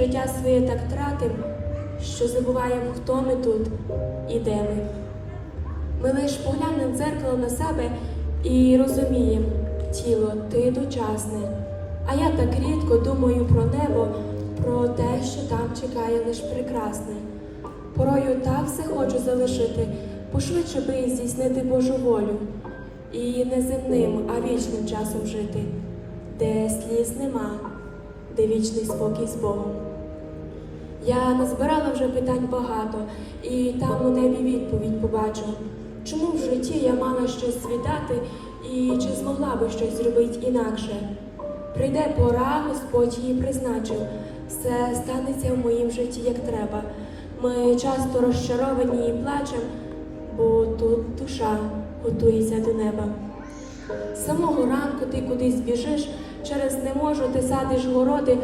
життя своє так тратим, що забуваємо, хто ми тут і де ми. Ми лиш поглянемо дзеркало на себе і розуміємо, тіло ти дочасне. А я так рідко думаю про небо, про те, що там чекає лиш прекрасне. Порою так все хочу залишити, пошвидше би здійснити Божу волю. І не земним, а вічним часом жити, де сліз нема, де вічний спокій з Богом. Я назбирала вже питань багато, і там у небі відповідь побачу. Чому в житті я мала щось віддати, і чи змогла би щось зробити інакше? Прийде пора, Господь її призначив, все станеться в моїм житті як треба. Ми часто розчаровані і плачем, бо тут душа готується до неба. З самого ранку ти кудись біжиш, через не можу ти садиш городи,